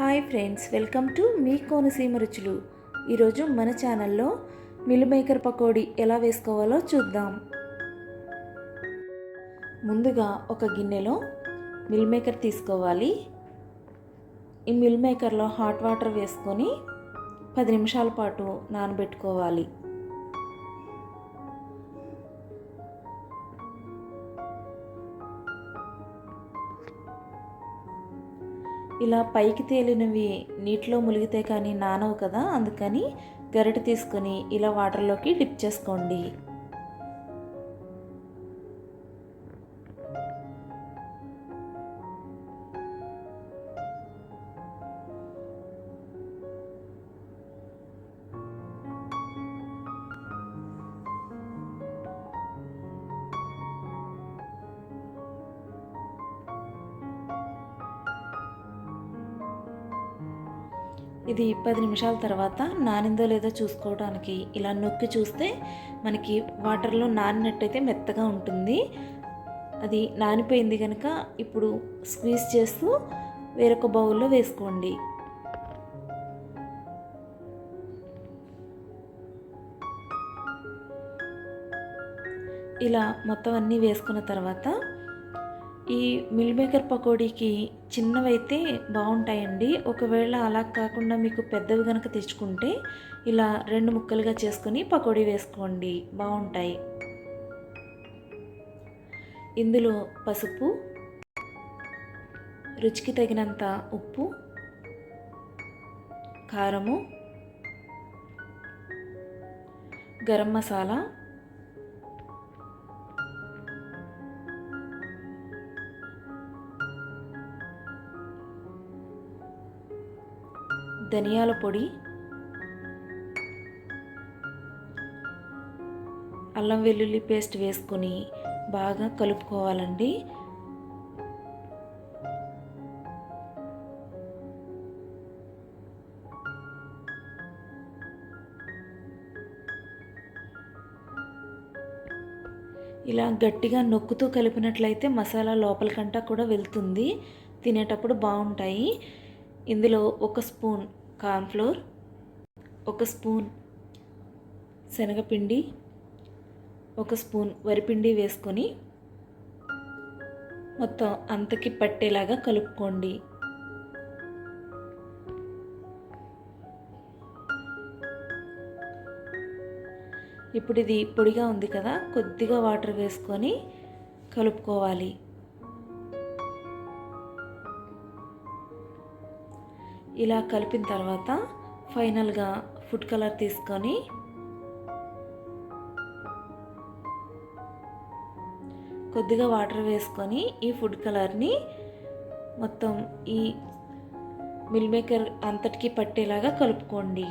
Hi friends welcome to మీ కోనసీమ రుచులు. ఈరోజు మన ఛానల్లో మిల్ మేకర్ పకోడీ ఎలా వేసుకోవాలో చూద్దాం. ముందుగా ఒక గిన్నెలో మిల్ మేకర్ తీసుకోవాలి. ఈ మిల్ మేకర్లో హాట్ వాటర్ వేసుకొని పది నిమిషాల పాటు నానబెట్టుకోవాలి. ఇలా పైకి తేలినవి నీటిలో మునిగితే కానీ నానవు కదా అందుకని గరిట తీసుకొని ఇలా వాటర్లోకి డిప్ చేసుకోండి. ఇది పది నిమిషాల తర్వాత నానిందో లేదో చూసుకోవడానికి ఇలా నొక్కి చూస్తే మనకి వాటర్లో నానినట్టయితే మెత్తగా ఉంటుంది. అది నానిపోయింది కనుక ఇప్పుడు స్క్వీజ్ చేస్తూ వేరొక బౌల్లో వేసుకోండి. ఇలా మొత్తం అన్నీ వేసుకున్న తర్వాత ఈ మిల్ మేకర్ పకోడీకి చిన్నవైతే బాగుంటాయండి. ఒకవేళ అలా కాకుండా మీకు పెద్దవి కనుక తెచ్చుకుంటే ఇలా రెండు ముక్కలుగా చేసుకొని పకోడీ వేసుకోండి. బాగుంటాయి. ఇందులో పసుపు రుచికి తగినంత ఉప్పు కారము గరం మసాలా ధనియాల పొడి అల్లం వెల్లుల్లి పేస్ట్ వేసుకొని బాగా కలుపుకోవాలండి. ఇలా గట్టిగా నొక్కుతూ కలిపినట్లయితే మసాలా లోపలికంటా కూడా వెళ్తుంది. తినేటప్పుడు బాగుంటాయి. ఇందులో ఒక స్పూన్ కార్న్ఫ్లోర్ ఒక స్పూన్ శనగపిండి ఒక స్పూన్ వరిపిండి వేసుకొని మొత్తం అంతకి పట్టేలాగా కలుపుకోండి. ఇప్పుడు ఇది పొడిగా ఉంది కదా కొద్దిగా వాటర్ వేసుకొని కలుపుకోవాలి. ఇలా కలిపిన తర్వాత ఫైనల్గా ఫుడ్ కలర్ తీసుకొని కొద్దిగా వాటర్ వేసుకొని ఈ ఫుడ్ కలర్ని మొత్తం ఈ మిల్ మేకర్ అంతటికి పట్టేలాగా కలుపుకోండి.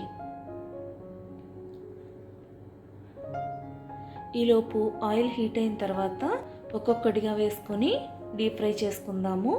ఈలోపు ఆయిల్ హీట్ అయిన తర్వాత ఒక్కొక్కటిగా వేసుకొని డీప్ ఫ్రై చేసుకుందాము.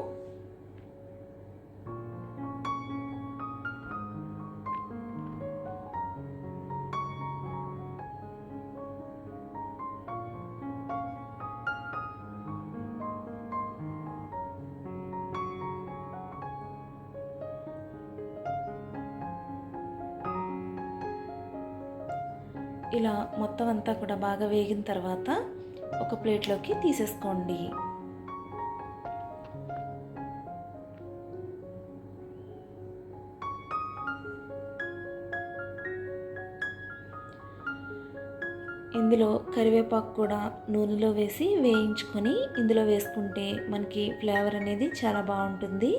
ఇలా మొత్తం అంతా కూడా బాగా వేగిన తర్వాత ఒక ప్లేట్లోకి తీసేసుకోండి. ఇందులో కరివేపాకు కూడా నూనెలో వేసి వేయించుకొని ఇందులో వేసుకుంటే మనకి ఫ్లేవర్ అనేది చాలా బాగుంటుంది.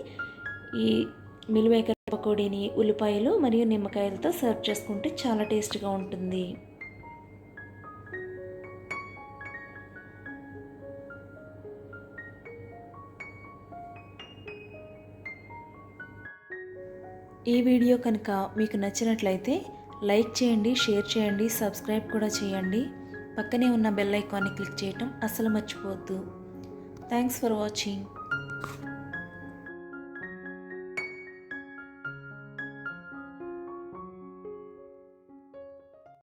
ఈ మిల్ మేకర్ పకోడీని ఉల్లిపాయలు మరియు నిమ్మకాయలతో సర్వ్ చేసుకుంటే చాలా టేస్ట్గా ఉంటుంది. ఈ వీడియో కనుక మీకు నచ్చినట్లయితే లైక్ చేయండి షేర్ చేయండి సబ్స్క్రైబ్ కూడా చేయండి. పక్కనే ఉన్న బెల్ ఐకాన్ని క్లిక్ చేయటం అస్సలు మర్చిపోవద్దు. Thanks for watching.